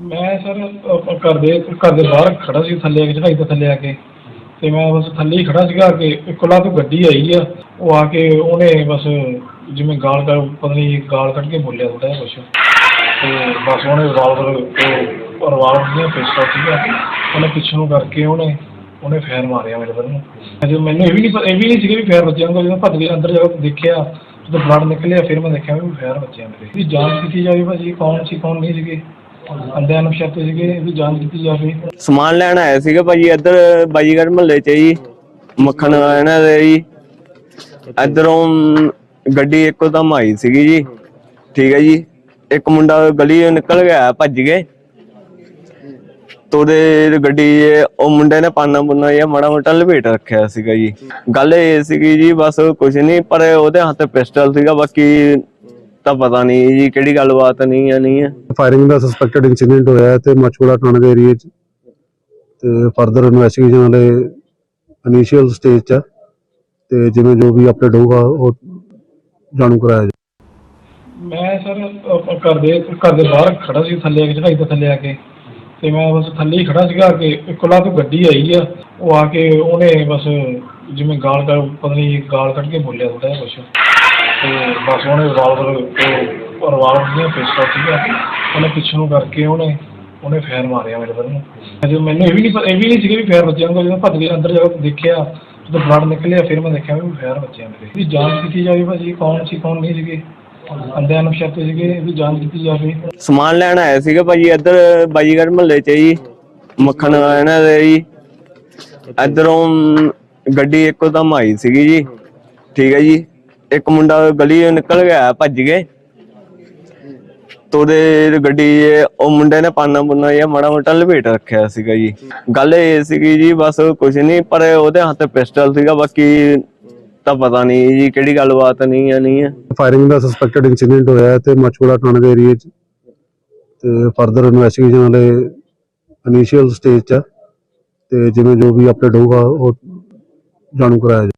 ਮੈਂ ਸਰ ਅ- ਘਰ ਦੇ ਘਰ ਦੇ ਬਾਹਰ ਖੜਾ ਸੀ ਥੱਲੇ ਆ ਕੇ ਚੜਾਈ ਤੋਂ ਥੱਲੇ ਆ ਕੇ। ਤੇ ਮੈਂ ਬਸ ਥੱਲੇ ਹੀ ਖੜਾ ਸੀਗਾ ਕਿ ਇੱਕਲਾ ਤੋਂ ਗੱਡੀ ਆਈ ਆ। ਉਹ ਆ ਕੇ ਉਹਨੇ ਬਸ ਜਿਵੇਂ ਗਾਲ ਕੱਢ, ਪਤਾ ਨਹੀਂ ਗਾਲ ਕੱਢ ਕੇ ਬੋਲਿਆ ਥੋੜਾ ਜਿਹਾ ਕੁਛ। ਤੇ ਬਸ ਉਹਨੇ ਰਿਵਾਲਵਰ ਉਹ ਰਿਵਾਲਵਰ ਦੀਆਂ ਪਿਸਤੌਲ ਸੀਗਾ ਉਹਨੇ ਪਿੱਛੇ ਨੂੰ ਕਰਕੇ ਉਹਨੇ ਉਹਨੇ ਫੈਰ ਮਾਰਿਆ ਮੇਰੇ ਵੱਲ ਨੂੰ। ਅਜੇ ਮੈਨੂੰ ਇਹ ਵੀ ਨਹੀਂ ਪ- ਇਹ ਵੀ ਨਹੀਂ ਸੀਗਾ ਵੀ ਫੈਰ ਵੱਜਿਆ ਹੁੰਦਾ ਜਦੋਂ ਭੱਜ ਕੇ ਅੰਦਰ ਜਾ ਕੇ ਦੇਖਿਆ, ਜਦੋਂ ਬਲੱਡ ਨਿਕਲਿਆ, ਫਿਰ ਮੈਂ ਦੇਖਿਆ ਵੀ ਫੈਰ ਵੱਜਿਆ ਮੇਰੇ। ਇਹਦੀ ਜਾਂਚ ਕੀਤੀ ਜਾਵੇ ਭਾਜੀ, ਕੌਣ ਸੀ, ਕੌਣ ਨਹੀਂ ਸੀਗੇ। ਅੰਦਿਆਂ ਨੂੰ ਸੀਗੇ ਇਹਦੀ ਜਾਂਚ ਕੀਤੀ ਜਾਵੇ। ਸਮਾਨ ਲੈਣ ਆਇਆ ਸੀਗਾ ਭਾਜੀ, ਇੱਧਰ ਬਾਜੀਗਰ ਮਹੱਲੇ 'ਚ ਜੀ, ਮੱਖਣ ਇਹਨਾਂ ਦੇ ਜੀ। ਇੱਧਰੋਂ ਗੱਡੀ ਇੱਕੋ ਦਮ ਆਈ ਸੀਗੀ ਜੀ, ਠੀਕ ਹੈ ਜੀ। ਇੱਕ ਮੁੰਡਾ ਗਲੀ 'ਚੋਂ ਨਿਕਲ ਗਿਆ, ਭੱਜ ਗਏ। ਤੋਦੇ ਗੱਡੀ ਉਹ ਮੁੰਡੇ ਨੇ ਪਾਨਾ ਪੁੰਨਾ ਜਾਂ ਮਾੜਾ ਮੋਟਾ ਲਪੇਟ ਰੱਖਿਆ ਸੀਗਾ ਜੀ। ਗੱਲ ਇਹ ਸੀਗੀ ਜੀ, ਬਸ ਕੁਝ ਨਹੀਂ, ਪਰ ਉਹਦੇ ਹੱਥ ਪਿਸਟਲ ਸੀਗਾ, ਬਾਕੀ ਤਾਂ ਪਤਾ ਨਹੀਂ ਜੀ ਕਿਹੜੀ ਗੱਲਬਾਤ ਨਹੀਂ ਹੈ ਨਹੀਂ ਹੈ ਫਾਇਰਿੰਗ ਦਾ ਸਸਪੈਕਟਡ ਇਨਸੀਡੈਂਟ ਹੋਇਆ ਹੈ ਤੇ ਮਚੂੜਾ ਥਾਣੇ ਦੇ ਏਰੀਏ 'ਚ। ਤੇ ਫਰਦਰ ਇਨਵੈਸਟੀਗੇਸ਼ਨ ਵਾਲੇ ਇਨੀਸ਼ੀਅਲ ਸਟੇਜ 'ਚ ਤੇ ਜਿਵੇਂ ਜੋ ਵੀ ਅਪਡੇਟ ਹੋਊਗਾ ਉਹ ਜਾਣੂ ਕਰਾਇਆ ਜਾਊਗਾ ਮੈਂ ਸਰ ਘਰ ਦੇ ਘਰ ਦੇ ਬਾਹਰ ਖੜਾ ਸੀ ਥੱਲੇ ਆ ਕੇ ਚੜਾਈ ਤੋਂ ਥੱਲੇ ਆ ਕੇ। ਤੇ ਮੈਂ ਬਸ ਥੱਲੇ ਹੀ ਖੜਾ ਸੀਗਾ ਕਿ ਇੱਕਲਾ ਤੋਂ ਗੱਡੀ ਆਈ ਆ। ਉਹ ਆ ਕੇ ਉਹਨੇ ਬਸ ਜਿਵੇਂ ਗਾਲ ਕੱਢ ਪਤਾ ਨਹੀਂ ਗਾਲ ਕੱਢ ਕੇ ਬੋਲਿਆ ਥੋੜਾ ਜਿਹਾ ਕੁਛ। ਤੇ ਬਸ ਉਹਨੇ ਰਿਵਾਲਵਰ ਉਹ ਰਿਵਾਲਵਰ ਦੀਆਂ ਪਿਸਤੌਲ ਸੀਗਾ ਉਹਨੇ ਪਿੱਛੇ ਨੂੰ ਕਰਕੇ ਉਹਨੇ ਉਹਨੇ ਫੈਰ ਮਾਰਿਆ ਮੇਰੇ ਵੱਲ ਨੂੰ। ਅਜੇ ਮੈਨੂੰ ਇਹ ਵੀ ਨਹੀਂ ਇਹ ਵੀ ਨਹੀਂ ਸੀਗਾ ਵੀ ਫੈਰ ਵੱਜਿਆ ਹੁੰਦਾ ਜਦੋਂ ਭੱਜ ਕੇ ਅੰਦਰ ਜਾ ਕੇ ਦੇਖਿਆ, ਜਦੋਂ ਬਲੱਡ ਨਿਕਲਿਆ, ਫਿਰ ਮੈਂ ਦੇਖਿਆ ਵੀ ਫੈਰ ਵੱਜਿਆ ਮੇਰੇ। ਇਹਦੀ ਜਾਂਚ ਕੀਤੀ ਜਾਵੇ ਭਾਜੀ, ਕੌਣ ਸੀ, ਕੌਣ ਨਹੀਂ ਸੀਗੇ। ਅੰਦਿਆਂ ਨੂੰ ਸ਼ੱਕ ਸੀਗੇ ਇਹਦੀ ਜਾਂਚ ਕੀਤੀ ਜਾਵੇ। ਸਮਾਨ ਲੈਣ ਆਇਆ ਸੀਗਾ ਭਾਜੀ, ਇੱਧਰ ਬਾਜੀਗਰ ਮਹੱਲੇ 'ਚ ਜੀ, ਮੱਖਣ ਇਹਨਾਂ ਦੇ ਜੀ। ਇੱਧਰੋਂ ਗੱਡੀ ਇੱਕੋ ਦਮ ਆਈ ਸੀਗੀ ਜੀ। ਠੀਕ ਹੈ ਜੀ। ਇੱਕ ਮੁੰਡਾ ਗਲੀ 'ਚੋਂ ਨਿਕਲ ਗਿਆ, ਭੱਜ ਗਏ। ਤੋਦੇ ਗੱਡੀ 'ਚ ਉਹ ਮੁੰਡੇ ਨੇ ਪਾਨਾ ਪੁੰਨਾ ਜਾਂ ਮਾੜਾ ਮੋਟਾ ਲਪੇਟ ਰੱਖਿਆ ਸੀਗਾ ਜੀ। ਗੱਲ ਇਹ ਸੀਗੀ ਜੀ, ਬਸ ਕੁਝ ਨਹੀਂ, ਪਰ ਉਹਦੇ ਹੱਥ ਪਿਸਟਲ ਸੀਗਾ, ਬਾਕੀ ਤਾਂ ਪਤਾ ਨਹੀਂ ਜੀ, ਕਿਹੜੀ ਗੱਲਬਾਤ ਨਹੀਂ ਹੈ ਨਹੀਂ ਹੈ ਫਾਇਰਿੰਗ ਦਾ ਸਸਪੈਕਟਡ ਇਨਸੀਡੈਂਟ ਹੋਇਆ ਹੈ ਤੇ ਮਚੂੜਾ ਥਾਣੇ ਦੇ ਏਰੀਏ 'ਚ। ਤੇ ਫਰਦਰ ਇਨਵੈਸਟੀਗੇਸ਼ਨ ਵਾਲੇ ਇਨੀਸ਼ੀਅਲ ਸਟੇਜ 'ਚ ਹੈ ਤੇ ਜਿਵੇਂ ਜੋ ਵੀ ਅਪਡੇਟ ਹੋਊਗਾ, ਉਹ ਜਾਣੂ ਕਰਾਇਆ ਜਾਊਗਾ